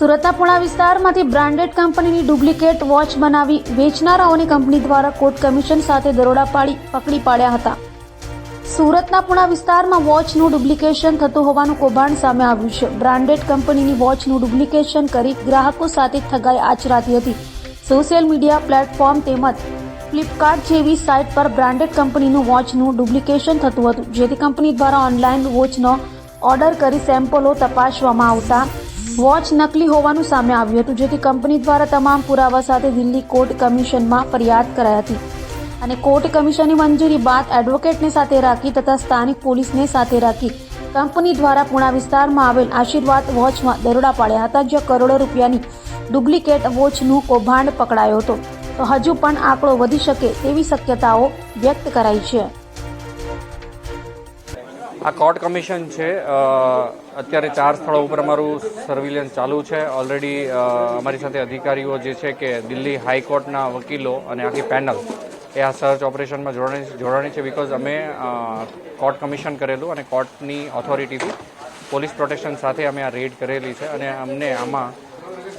સુરતના પુણા વિસ્તારમાંથી બ્રાન્ડેડ કંપનીની ડુપ્લિકેટ વોચ બનાવી વેચનારાઓની કંપની દ્વારા કોર્ટ કમિશન સાથે દરોડા પાડી, પકડી પાડ્યા હતા. સુરતના પુણા વિસ્તારમાં વોચનું ડુપ્લિકેશન થતું હોવાનું કૌભાંડ સામે આવ્યું છે. બ્રાન્ડેડ કંપનીની વોચનું ડુપ્લિકેશન કરી ગ્રાહકો સાથે ઠગાઈ આચરાતી હતી. સોશિયલ મીડિયા પ્લેટફોર્મ તેમજ ફ્લિપકાર્ટ જેવી સાઇટ પર બ્રાન્ડેડ કંપનીનું વોચનું ડુપ્લિકેશન થતું હતું, જેથી કંપની દ્વારા ઓનલાઈન વોચનો ઓર્ડર કરી સેમ્પલો તપાસવામાં આવતા વોચ નકલી હોવાનું સામે આવ્યું હતું, જેથી કંપની દ્વારા તમામ પુરાવા સાથે દિલ્હી કોર્ટ કમિશનમાં ફરિયાદ કરાઈ હતી અને કોર્ટ કમિશનની મંજૂરી બાદ એડવોકેટને સાથે રાખી તથા સ્થાનિક પોલીસને સાથે રાખી કંપની દ્વારા પુણા વિસ્તારમાં આવેલ આશીર્વાદ વોચમાં દરોડા પાડ્યા હતા, જ્યાં કરોડો રૂપિયાની ડુપ્લિકેટ વોચનું કૌભાંડ પકડાયો હતો. તો હજુ પણ આંકડો વધી શકે તેવી શક્યતાઓ વ્યક્ત કરાઈ છે. આ કોર્ટ કમિશન છે. અત્યારે ચાર સ્થળો ઉપર અમારું સર્વિલન્સ ચાલુ છે. ઓલરેડી અમારી સાથે અધિકારીઓ જે છે કે દિલ્હી હાઈકોર્ટના વકીલો અને આખી પેનલ એ આ સર્ચ ઓપરેશનમાં જોડાણી જોડાણી છે બિકોઝ અમે કોર્ટ કમિશન કરેલું અને કોર્ટની ઓથોરિટીથી પોલીસ પ્રોટેક્શન સાથે અમે આ રેડ કરેલી છે અને અમને આમાં